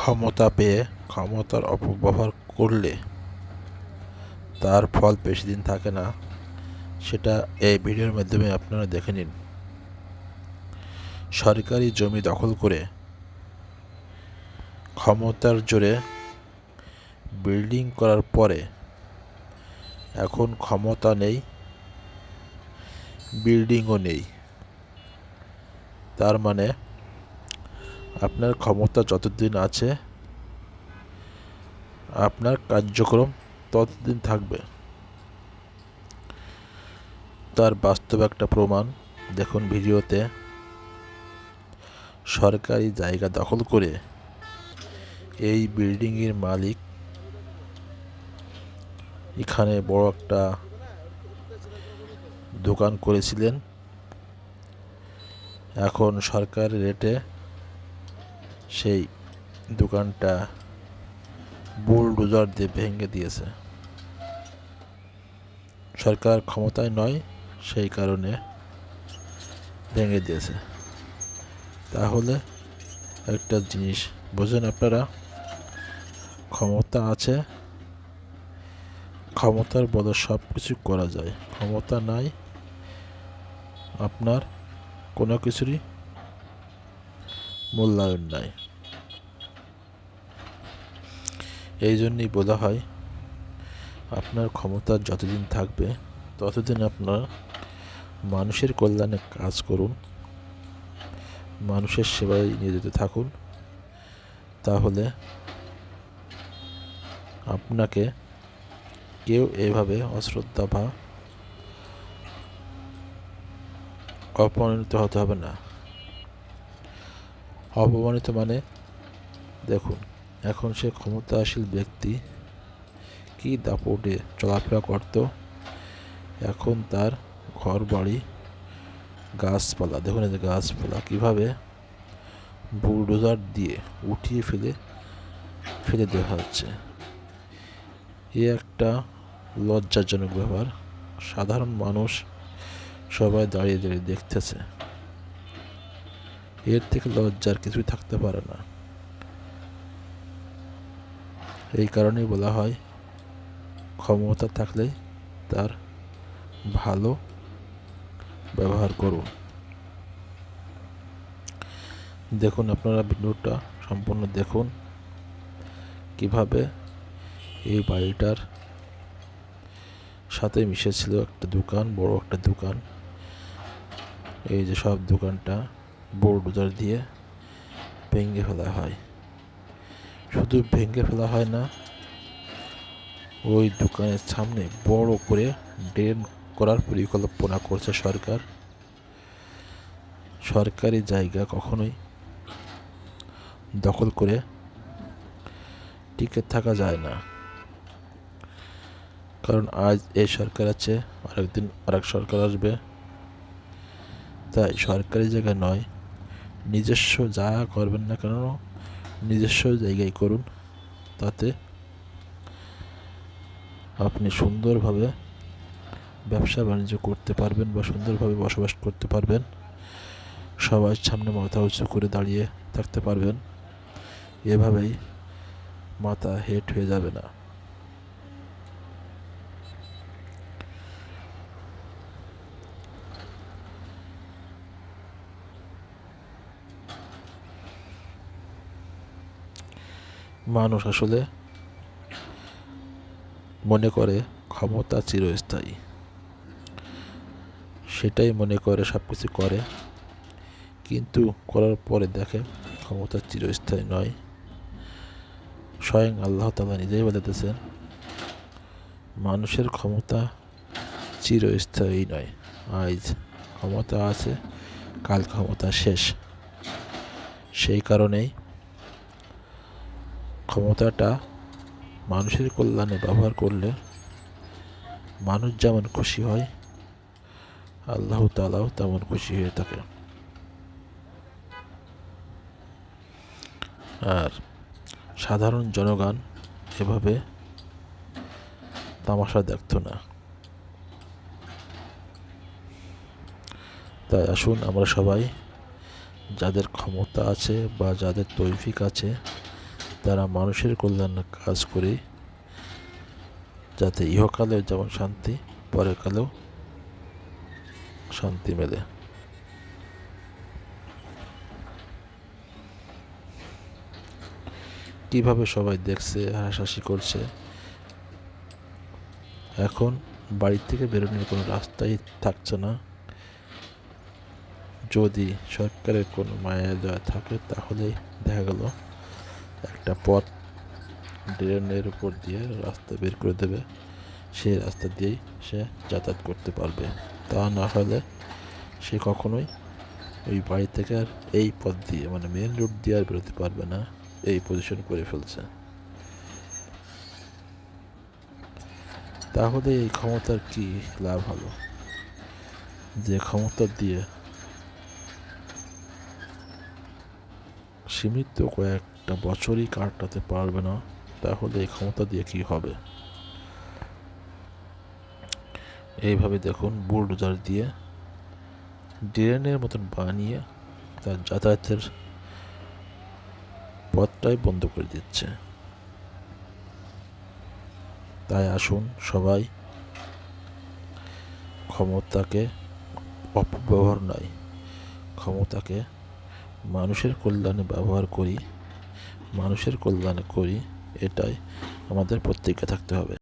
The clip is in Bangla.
ক্ষমতা পেয়ে ক্ষমতার অপব্যবহার করলে তার ফল বেশি দিন থাকে না, সেটা এই ভিডিওর মাধ্যমে আপনারা দেখে নিন। সরকারি জমি দখল করে ক্ষমতার জোরে বিল্ডিং করার পরে এখন ক্ষমতা নেই, বিল্ডিংও নেই। তার মানে আপনার ক্ষমতা যতদিন আছে, আপনার কার্যক্রম ততদিন থাকবে। তার বাস্তব একটা প্রমাণ দেখুন ভিডিওতে। সরকারি জায়গা দখল করে এই বিল্ডিংয়ের মালিক এখানে বড় একটা দোকান করেছিলেন। এখন সরকার রেটে সেই দোকানটা বুলডোজার দিয়ে ভেঙে দিয়েছে। সরকার ক্ষমতায় নয়, সেই কারণে ভেঙে দিয়েছে। তাহলে একটা জিনিস, বোঝেন আপনারা, ক্ষমতা আছে, ক্ষমতার বলে সব কিছু করা যায়। ক্ষমতা নাই, আপনার কোনো কিছুরই মূল্যায়ন নাই এই জন্যই বলা হয় আপনার ক্ষমতা যতদিন থাকবে, ততদিন আপনার মানুষের কল্যাণে কাজ করুন, মানুষের সেবায় নিয়োজিত থাকুন, তাহলে আপনাকে কেউ এভাবে অশ্রদ্ধা বা অপমানিত হতে হবে না। অপমানিত মানে? দেখুন, এখন সে ক্ষমতাশীল ব্যক্তি কি দাপটে চলাফেরা করত? এখন তার ঘর বাড়ি গাছপালা, দেখুন এই যে গাছপালা, কীভাবে বুলডোজার দিয়ে উঠিয়ে ফেলে ফেলে দেওয়া হচ্ছে। এ একটা লজ্জাজনক ব্যাপার। সাধারণ মানুষ সবাই দাঁড়িয়ে দাঁড়িয়ে দেখতেছে। এর থেকে লজ্জার কিছুই থাকতে পারে না। এই কারণেই বলা হয়, ক্ষমতা থাকলে তার ভালো ব্যবহার করুন। দেখুন, আপনারা ভিডিওটা সম্পূর্ণ দেখুন। কীভাবে এই বাড়িটার সাথে মিশেছিল একটা দোকান, বড় একটা দোকান। এই যে সব দোকানটা বোর্ডোজার দিয়ে ভেঙে ফেলা হয়। শুধু ভেঙে ফেলা হয় না, ওই দোকানের সামনে বড় করে ড্রেন করার পরিকল্পনা করছে সরকার। সরকারি জায়গা কখনোই দখল করে টিকে থাকা যায় না। কারণ আজ এই সরকার আছে, আরেকদিন আরেক সরকার আসবে। তাই সরকারি জায়গা নয় নিজস্ব যা করবেন না কেন, নিজস্ব জায়গায় করুন। তাতে আপনি সুন্দরভাবে ব্যবসা বাণিজ্য করতে পারবেন বা সুন্দরভাবে বসবাস করতে পারবেন। সবার সামনে মাথা উঁচু করে দাঁড়িয়ে থাকতে পারবেন। এভাবেই মাথা হেট হয়ে যাবে না। মানুষ আসলে মনে করে ক্ষমতা চিরস্থায়ী। সেটাই মনে করে সব কিছু করে। কিন্তু করার পরে দেখে ক্ষমতা চিরস্থায়ী নয়। স্বয়ং আল্লাহ তালা নিজেই বলেতেছেন মানুষের ক্ষমতা চিরস্থায়ী নয়। আজ ক্ষমতা আছে, কাল ক্ষমতা শেষ। সেই কারণেই ক্ষমতাটা মানুষের কল্যাণে ব্যবহার করলে মানুষ যেমন খুশি হয়, আল্লাহ তালাও তেমন খুশি হয়ে থাকে। আর সাধারণ জনগণ এভাবে তামাশা দেখতো না। তাই আসুন আমরা সবাই যাদের ক্ষমতা আছে বা যাদের তৈফিক আছে তারা মানুষের কল্যাণে কাজ করে, যাতে ইহকালেও যেমন শান্তি, পরকালেও শান্তি মেলে। কীভাবে সবাই দেখছে, হাসাহাসি করছে? এখন বাড়ি থেকে বেরোনোর কোনো রাস্তাই থাকছে না। যদি সরকারের কোনো মায়া দয়া থাকে, তাহলে দেখা গেল একটা পথ ড্রেনের উপর দিয়ে রাস্তা বের করে দেবে। সেই রাস্তা দিয়েই সে যাতায়াত করতে পারবে। তা না হলে সে কখনোই ওই বাড়ি থেকে আর এই পথ দিয়ে মানে মেন রোড দিয়ে আর বেরোতে পারবে না, এই পজিশন করে ফেলছে। তাহলে এই ক্ষমতার কি লাভ হলো? যে ক্ষমতা দিয়ে সীমিত কয়েকটা বছরই কাটাতে পারবে না, তাহলে এই ক্ষমতা দিয়ে কি হবে? এইভাবে দেখুন বুলডোজার দিয়ে ড্রেনের মতন বানিয়ে তার যাতায়াতের পথটাই বন্ধ করে দিচ্ছে। তাই আসুন সবাই, ক্ষমতাকে অপব্যবহার নয়, ক্ষমতাকে মানুষের কল্যাণে ব্যবহার করি। মানুষের কল্যাণ করি এটাই আমাদের প্রত্যেকে থাকতে হবে।